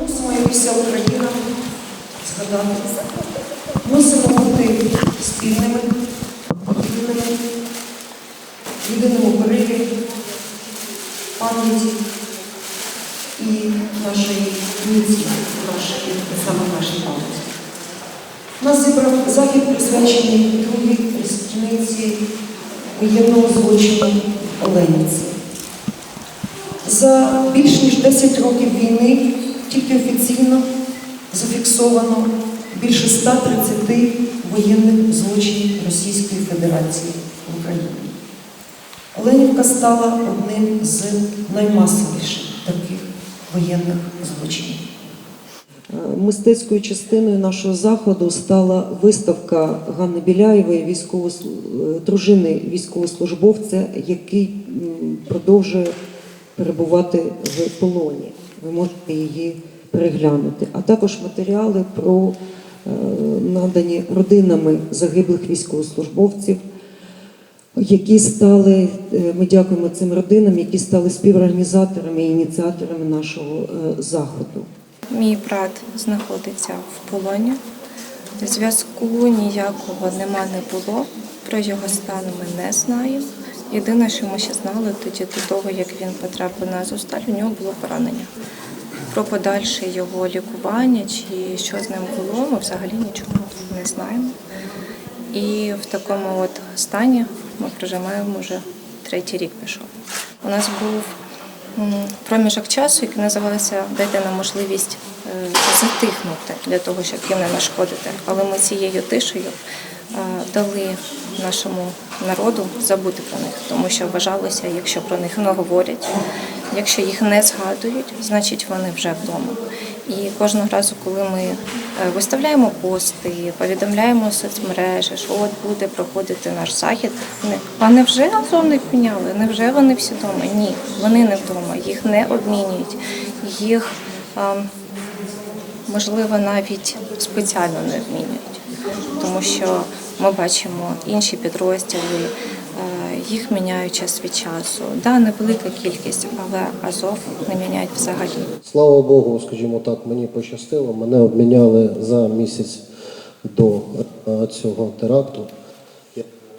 Мусимо вся Україна згадати. Мусимо бути спільними, єдиними, в єдиному пориві пам'яті і нашої міці, нашої, саме нашій пам'яті. Нас зібрав захід присвячений другій річниці воєнного злочину Оленівці. За більш ніж 10 років війни тільки офіційно зафіксовано більше 130 воєнних злочинів Російської Федерації в Україні. Оленівка стала одним з наймасовіших таких воєнних злочинів. Мистецькою частиною нашого заходу стала виставка Ганни Біляєвої, військовос... е, дружини військовослужбовця, який продовжує перебувати в полоні. Ви можете її переглянути. А також матеріали про е, надані родинами загиблих військовослужбовців, які стали, е, ми дякуємо цим родинам, які стали співорганізаторами і ініціаторами нашого е, заходу. Мій брат знаходиться в полоні. Зв'язку ніякого нема не було. Про його стан ми не знаємо. Єдине, що ми ще знали тоді до того, як він потрапив на Азовсталь, у нього було поранення. Про подальше його лікування чи що з ним було, ми взагалі нічого не знаємо. І в такому от стані ми проживаємо вже третій рік пішов. У нас був проміжок часу, який називався Дайте нам можливість е, затихнути для того, щоб їм не нашкодити. Але ми цією тишею е, дали нашому народу забути про них, тому що вважалося, якщо про них не говорять, якщо їх не згадують, значить вони вже вдома. І кожного разу, коли ми е, виставляємо пости, повідомляємо в соцмережі, що от буде проходити наш захід, а невже Азов не підняли? Невже вони всі вдома? Ні, вони не вдома, їх не обмінюють, їх можливо навіть спеціально не обмінюють, тому що ми бачимо інші підрозділи. е, Їх міняють час від часу. Да, невелика кількість, але Азов не міняють взагалі. Слава Богу, скажімо так, мені пощастило. Мене обміняли за місяць до е, цього теракту.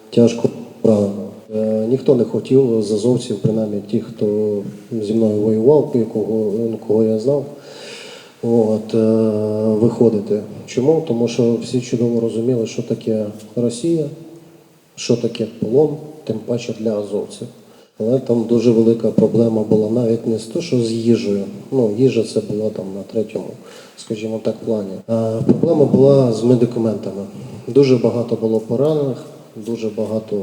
Тяжко поранено. Е, Ніхто не хотів з азовців, принаймні ті, хто зі мною воював, кого, ну, кого я знав, от, е, виходити. Чому? Тому що всі чудово розуміли, що таке Росія, що таке полон, тим паче для азовців. Але там дуже велика проблема була навіть не з те, що з їжею. Ну, їжа це була там на третьому, скажімо так, плані. А проблема була з медикаментами. Дуже багато було поранених, дуже багато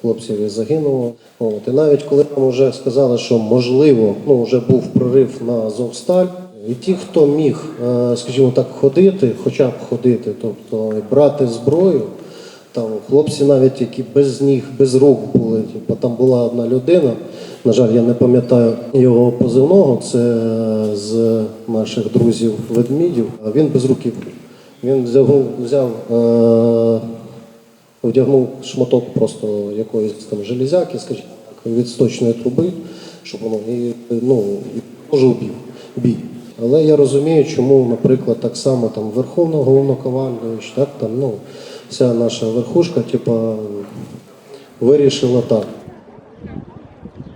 хлопців і загинуло. От. І навіть коли нам вже сказали, що можливо, ну вже був прорив на Азовсталь, і ті, хто міг, е, скажімо так, ходити, хоча б ходити, тобто брати зброю, там хлопці навіть які без ніг, без рук були. Типу, там була одна людина. На жаль, я не пам'ятаю його позивного. Це з наших друзів ведмідів. А Він без руки був. Він взяв, взяв е, вдягнув шматок просто якоїсь там железяки, скажімо так, від труби, щоб воно і ну і продовжив бій. бій. Але я розумію, чому, наприклад, так само там Верховна головнокомандуюча, так там ну вся наша верхушка, типа, вирішила так.